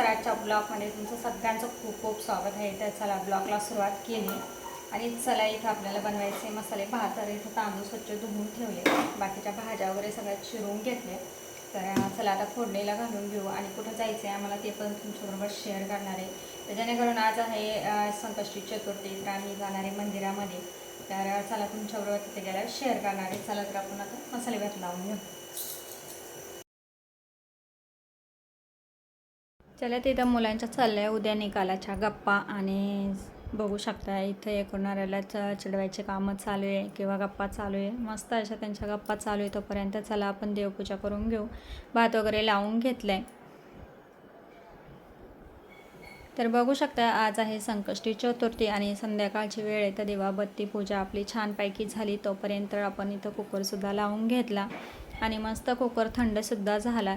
नमस्कार आजच्या ब्लॉगमध्ये तुमचं सगळ्यांचं खूप खूप स्वागत आहे. तर चला ब्लॉगला सुरुवात केली. आणि चला इथं आपल्याला बनवायचे मसाले. भात तर इथं तांदूळ स्वच्छ धुवून ठेवले. बाकीच्या भाज्या वगैरे सगळ्यात चिरून घेतले. तर चला आता फोडणीला घालून घेऊ. आणि कुठं जायचं आहे आम्हाला ते पण तुमच्याबरोबर शेअर करणार आहे. तर जेणेकरून आज आहे संकष्टी चतुर्थी. तर आम्ही जाणार आहे मंदिरामध्ये. तर चला तुमच्याबरोबर तिथे गेल्यावर शेअर करणार आहे. चला तर आपण आता मसाले भात लावून घेऊ. चला तिथं मुलांच्या चालल्या उद्या निकालाच्या गप्पा आणि बघू शकता इथं एकूणाऱ्याला चिडवायचे कामं चालू आहे किंवा गप्पा चालू आहे. मस्त अशा त्यांच्या गप्पा चालू आहे. तोपर्यंत चला आपण देवपूजा करून घेऊ. भात वगैरे लावून घेतलं आहे तर बघू शकता आज आहे संकष्टी चतुर्थी आणि संध्याकाळची वेळ आहे. तर दिवाबत्ती पूजा आपली छानपैकी झाली. तोपर्यंत आपण इथं कुकरसुद्धा लावून घेतला. आणि मस्त कुकर थंडसुद्धा झाला.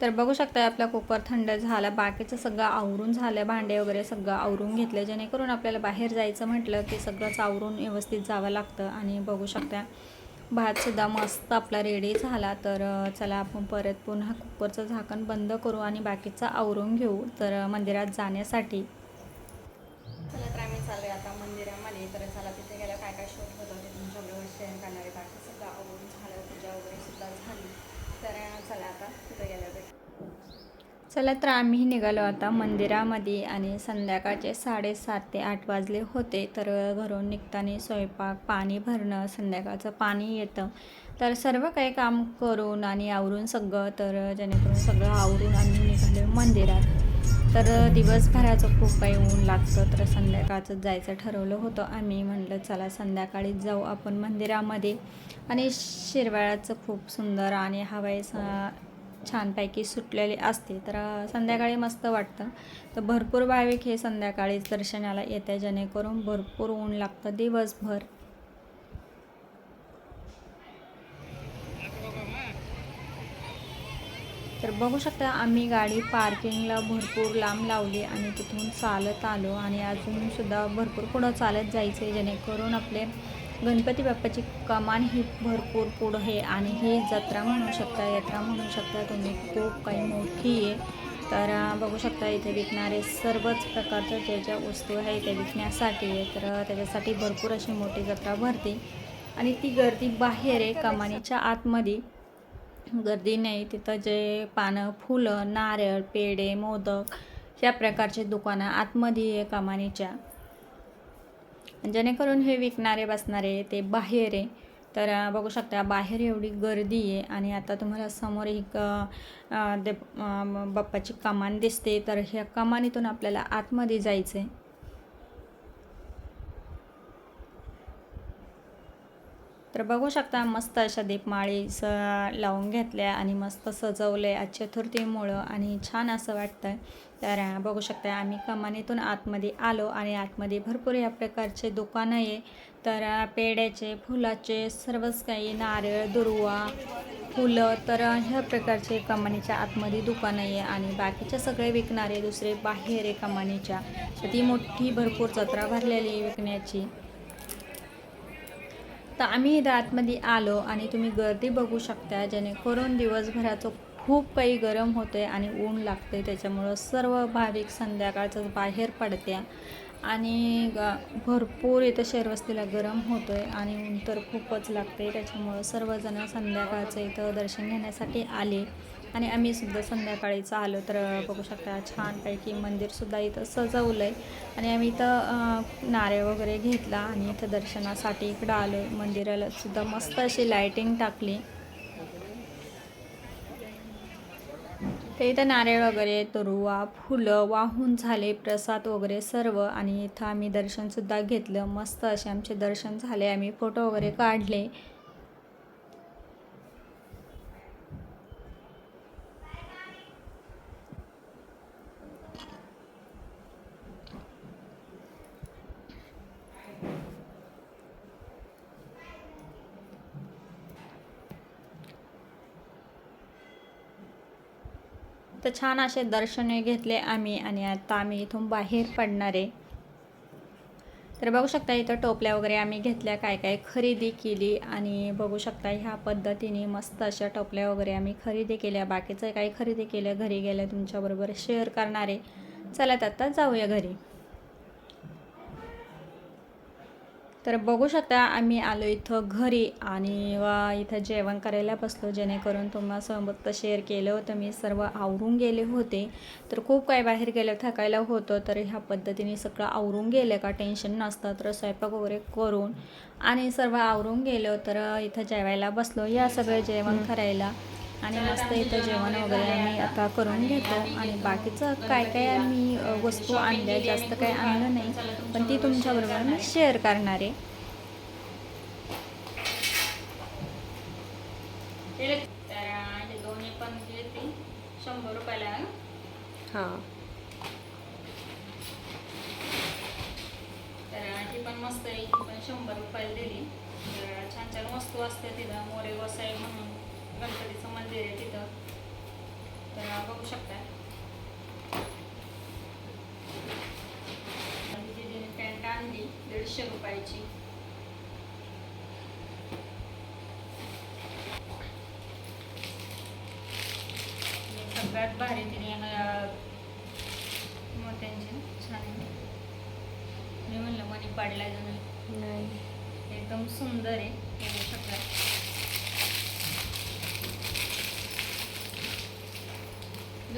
तर बघू शकता आपला कुकर थंड झाला बाकीचं सगळं आवरून झालं भांडे वगैरे सगळं आवरून घेतलं जेणेकरून आपल्याला बाहेर जायचं म्हटलं की सगळंच आवरून व्यवस्थित जावं लागतं. आणि बघू शकता भातसुद्धा मस्त आपला रेडी झाला. तर चला आपण परत पुन्हा कुकरचं झाकण बंद करू आणि बाकीचं आवरून घेऊ तर मंदिरात जाण्यासाठी. चला तर आम्ही चालू आता मंदिरामध्ये तर चला तिथे गेल्या काय काय शोध होतं ते तुमच्याबरोबर शेअर करणार आहे बाकी सगळं आवरून झालं पूजा वगैरे सुद्धा झाली तर अं, चला आता तिथे गेल्या भेट चला तर आम्ही निघालो आता मंदिरामध्ये आणि संध्याकाळचे साडेसात ते आठ वाजले होते. तर घरून निघताना स्वयंपाक पाणी भरणं संध्याकाळचं पाणी येतं. तर सर्व काही काम करून आणि आवरून सगळं तर जेणेकरून सगळं आवरून आम्ही निघालो मंदिरात. तर दिवसभराचं खूप काही ऊन लागतं तर संध्याकाळचं जायचं ठरवलं होतं. आम्ही म्हटलं चला संध्याकाळीच जाऊ आपण मंदिरामध्ये. आणि शिरवाळ्याचं खूप सुंदर आणि हवाई छानपैकी सुटलेले असते. तर संध्याकाळी मस्त वाटतं. तर भरपूर भाविक हे संध्याकाळीच दर्शनाला येते. जेणेकरून भरपूर ऊन लागतं दिवसभर. तर बघू शकता आम्ही गाडी पार्किंगला भरपूर लांब लावली आणि तिथून चालत आलो. आणि अजून सुद्धा भरपूर पुढं चालत जायचं आहे जेणेकरून आपले गणपती बाप्पाची कमान ही भरपूर पुढं आहे आणि ही जत्रा म्हणू शकता यात्रा म्हणू शकता. तुम्ही खूप काही मोठी आहे. तर बघू शकता इथे विकणारे सर्वच प्रकारच्या ज्या ज्या वस्तू आहे त्या विकण्यासाठी आहे. तर त्याच्यासाठी भरपूर अशी मोठी जत्रा भरते. आणि ती गर्दी बाहेर आहे कमानीच्या आतमध्ये. गर्दी नाही तिथं जे पानं फुलं नारळ पेढे मोदक ह्या प्रकारचे दुकानं आतमध्ये आहे कमानीच्या. जेणेकरून हे विकणारे बसणारे ते बाहेर आहे. तर बघू शकता बाहेर एवढी गर्दी आहे आणि आता तुम्हाला समोर एक दे बाप्पाची कमान दिसते. तर ह्या कमानीतून आपल्याला आतमध्ये जायचं आहे तर बघू शकता मस्त अशा दीपमाळी स लावून घेतल्या आणि मस्त सजवले आज चतुर्थीमुळं आणि छान असं वाटतं तर बघू शकता आम्ही कमानीतून आतमध्ये आलो आणि आतमध्ये भरपूर या प्रकारचे दुकानं आहे. तर पेड्याचे फुलाचे सर्वच काही नारळ दुर्वा फुलं तर ह्या प्रकारचे कमानीच्या आतमध्ये दुकानं आहे आणि बाकीचे सगळे विकणारे दुसरे बाहेर आहे कमानीच्या. ती मोठी भरपूर जत्रा भरलेली आहे विकण्याची. तर आम्ही इथं आतमध्ये आलो आणि तुम्ही गर्दी बघू शकता जेणेकरून दिवसभराचं खूप काही गरम होते आणि ऊन लागते त्याच्यामुळं सर्व भाविक संध्याकाळचं बाहेर पडत्या. आणि भरपूर इथं शेरवस्तीला गरम होतो आहे आणि ऊन तर खूपच लागते त्याच्यामुळं सर्वजण संध्याकाळचं इथं दर्शन घेण्यासाठी आले. आणि आम्ही सुद्धा संध्याकाळी आलो तर बघू शकता छानपैकी मंदिरसुद्धा इथं सजवलं आहे आणि आम्ही इथं अं, नारळ वगैरे घेतला आणि इथं दर्शनासाठी इकडं आलो आहे मंदिराला सुद्धा मस्त अशी लायटिंग टाकली. ते इथं नारळ वगैरे तरुवा फुलं वाहून झाले प्रसाद वगैरे सर्व. आणि इथं आम्ही दर्शनसुद्धा घेतलं. मस्त असे आमचे दर्शन झाले. आम्ही फोटो वगैरे काढले. तर छान असे दर्शने घेतले आम्ही आणि आता आम्ही इथून बाहेर पडणार आहे. तर बघू शकता इथं टोपल्या वगैरे आम्ही घेतल्या काय काय खरेदी केली आणि बघू शकता ह्या पद्धतीने मस्त अशा टोपल्या वगैरे आम्ही खरेदी केल्या. बाकीचं काही खरेदी केलं घरी गेल्या तुमच्याबरोबर शेअर करणारे चला तर आता जाऊया घरी. तर बघू शकता आम्ही आलो इथं घरी आणि वा इथं जेवण करायला बसलो. जेणेकरून तुम्हाला शेअर केलं होतं. मी सर्व आवरून गेले होते. तर खूप काही बाहेर गेलं थकायला होतं. तर ह्या पद्धतीने सगळं आवरून गेलं. का टेन्शन नसतं. तर स्वयंपाक वगैरे करून आणि सर्व आवरून गेलो. तर इथं जेवायला बसलो. या सगळं जेवण करायला. आणि मस्त इथं जेवण वगैरे आम्ही आता करून घेतो. आणि बाकीचं काय काय आम्ही वस्तू आणल्या जास्त काही आणलं नाही. पण ती तुमच्याबरोबर मी शेअर करणार आहे. तर दोन्ही पण घेते शंभर रुपयाला हां. तर ही पण मस्त आहे. पण शंभर रुपयाला दिली. तर छान छान वस्तू असते तिथं. मोरे वसाई म्हणून. गणपतीचं मंदिर आहे तिथं. तर बघू शकता. पॅन्ट आणली दीडशे रुपयाची. सगळ्यात भारी तिने मोत्यांची छान. मी म्हणलं मनी पाडलाय नाही. एकदम सुंदर आहे बघू शकता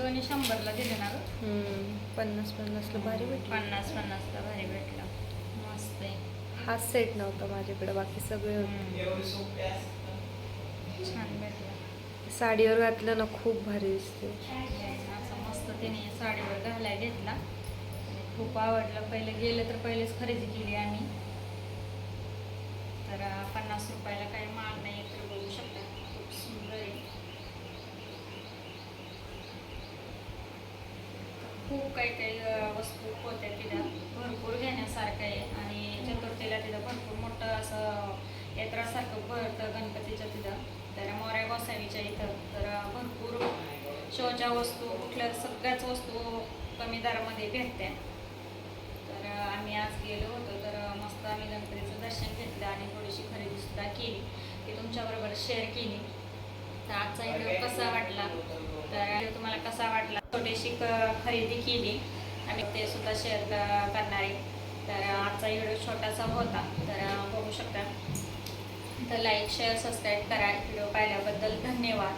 दोन्ही शंभरला दिले ना गं? पन्नास पन्नासला भारी भेटली. पन्नास पन्नासला भारी भेटला. मस्त आहे. हा सेट नव्हता माझ्याकडे बाकी सगळे होते. छान भेटला. साडीवर घातलं ना खूप भारी दिसते. असं मस्त त्याने साडीवर घालाय घेतला. खूप आवडलं. पहिले गेलं तर पहिलेच खरेदी केली आम्ही. तर पन्नास रुपयाला काही माल नाही तर बघू शकता. खूप सुंदर आहे. खूप काही काही वस्तू होत्या तिथं. भरपूर घेण्यासारखं आहे. आणि चतुर्थीला तिथं भरपूर मोठं असं यात्रासारखं भरतं गणपतीच्या तिथं. तर मोऱ्या गोसावीच्या इथं. तर भरपूर शोच्या वस्तू कुठल्या सगळ्याच वस्तू कमी दरामध्ये भेटत्या. तर आम्ही आज गेलो होतो. तर मस्त आम्ही गणपतीचं दर्शन घेतलं आणि थोडीशी खरेदीसुद्धा केली. ती तुमच्याबरोबर शेअर केली. तर आजचा व्हिडिओ कसा वाटला? तर तुम्हाला कसा वाटला? छोटीशी खरेदी केली आणि ते सुद्धा शेअर करणार. आहे तर आजचा व्हिडिओ छोटासा होता तर बघू शकता. तर लाईक शेअर सबस्क्राईब करा. व्हिडिओ पाहिल्याबद्दल धन्यवाद.